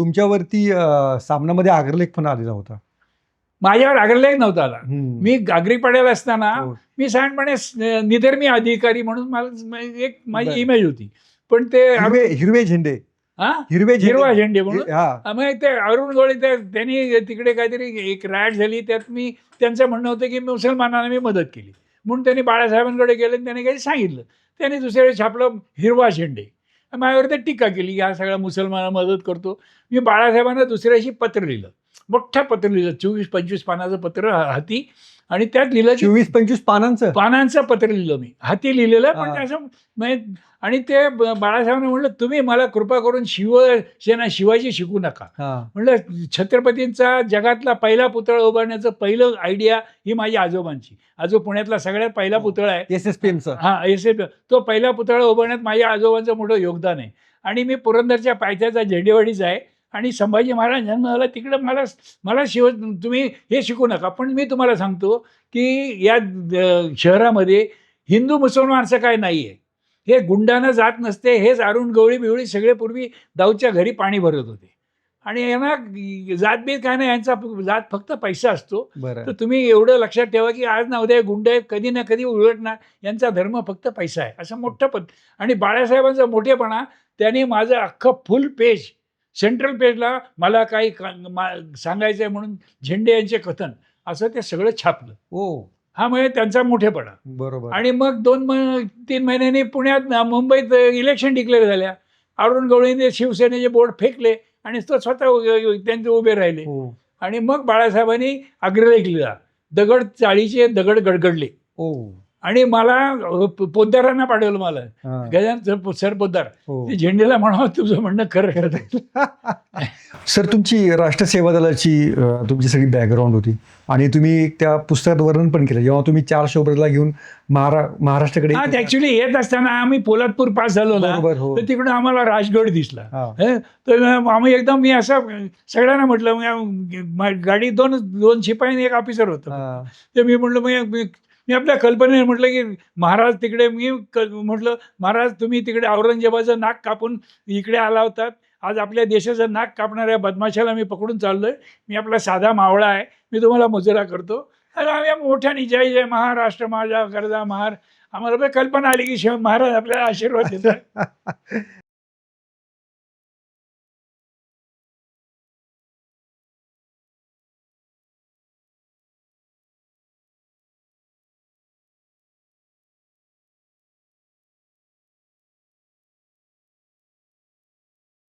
तुमच्यावरती सामनामध्ये आग्रलेख पण आलेला होता. माझ्यावर आग्रलेख नव्हता आला. मी गागरी पडायला असताना हो. मी साधारणपणे निधर्मी अधिकारी म्हणून मला एक माझी. इमेज होती. पण ते हिरवे हिरवे झेंडे. हा? हिरवे हिरवा झेंडे म्हणून? हा. ते अरुण गोळे त्यांनी तिकडे काहीतरी एक रॅड झाली. त्यात मी त्यांचं म्हणणं होतं की मुसलमानांना मी मदत केली. म्हणून त्यांनी बाळासाहेबांकडे गेले आणि त्यांनी काही सांगितलं. त्यांनी दुसऱ्या छापलं हिरवा झेंडे. माझ्यावर टीका केली की हा सगळा मुसलमान मदत करतो. मी बाळासाहेबांना दुसऱ्याशी पत्र लिहिलं. मोठं पत्र लिहिलं. चोवीस पंचवीस पानाचं पत्र हाती आणि त्यात लिहिलं चोवीस पंचवीस पानांचं? पानांचं पत्र लिहिलं मी. हाती लिहिलेलं पण. ते असं म्हणजे- आणि ते बाळासाहेबांना म्हणलं तुम्ही मला कृपा करून शिवसेना शिवाजी शिकू नका. म्हणलं छत्रपतींचा जगातला पहिला पुतळा उभारण्याचं पहिलं आयडिया ही माझी आजोबांची. आजो पुण्यातला सगळ्यात पहिला. पुतळा आहे एस एस पी एमचं हा एस एफ तो पहिला पुतळा उभारण्यात माझ्या आजोबांचं मोठं योगदान आहे. आणि मी पुरंदरच्या पायथ्याचा झेंडेवाडीचा आहे. आणि संभाजी महाराज जन्म झाला तिकडं मला मला शिव तुम्ही हे शिकू नका पण मी तुम्हाला सांगतो की या शहरामध्ये हिंदू मुसलमान असं काय नाही आहे हे गुंडानं जात नसते हेच अरुण गवळी बिवळी सगळे पूर्वी दाऊच्या घरी पाणी भरत होते. आणि यांना जातबीत काय नाही यांचा जात फक्त पैसा असतो. तर तुम्ही एवढं लक्षात ठेवा की आज ना उद्या गुंड आहेत कधी ना कधी उलटणार यांचा धर्म फक्त पैसा आहे. असं मोठं पद आणि बाळासाहेबांचा मोठेपणा त्यांनी माझं अख्खं फुल पेज सेंट्रल पेजला मला काही सांगायचं आहे म्हणून झेंडे यांचे कथन असं ते सगळं छापलं. ओ हा म्हणजे त्यांचा मोठेपणा. बरोबर. आणि मग दोन म- तीन महिन्यांनी पुण्यात मुंबईत इलेक्शन डिक्लेअर झाल्या. अरुण गवळीने शिवसेनेचे बोर्ड फेकले आणि तो स्वतः त्यांचे उभे राहिले. हो. आणि मग बाळासाहेबांनी अग्रलेख लिहिला दगड चाळीचे दगड गडगडले. ओ आणि मला पोद्दारांना पाठवलं मला. गजान सर- पोद्दार हो. ते झेंडेला म्हणावं तुझं म्हणणं खरं करत सर तुमची राष्ट्र सेवा दलाची तुमची सगळी बॅकग्राऊंड होती आणि तुम्ही त्या पुस्तकात वर्णन पण केलं जेव्हा तुम्ही चार शोभरला घेऊन महारा महाराष्ट्राकडे ऍक्च्युली येत असताना आम्ही पोलादपूर पास झालो ना हो तर तिकडून आम्हाला राजगड दिसला? तर आम्ही एकदम मी असं सगळ्यांना म्हटलं गाडी दोन दोन शिपाई एक ऑफिसर होतं. तर मी म्हटलं मी मी आपल्या कल्पनेने म्हटलं की महाराज तिकडे मी क- म्हटलं महाराज तुम्ही तिकडे औरंगजेबाचं नाक कापून इकडे आला होतात आज आपल्या देशाचं नाक कापणाऱ्या बदमाशाला मी पकडून चाललोय. मी आपला साधा मावळा आहे. मी तुम्हाला मुजरा करतो. आणि आम्ही मोठ्याने जय जय महाराष्ट्र माझा गर्दा महार. आम्हाला कल्पना आली की शिव महाराज आपल्याला आशीर्वाद देतात.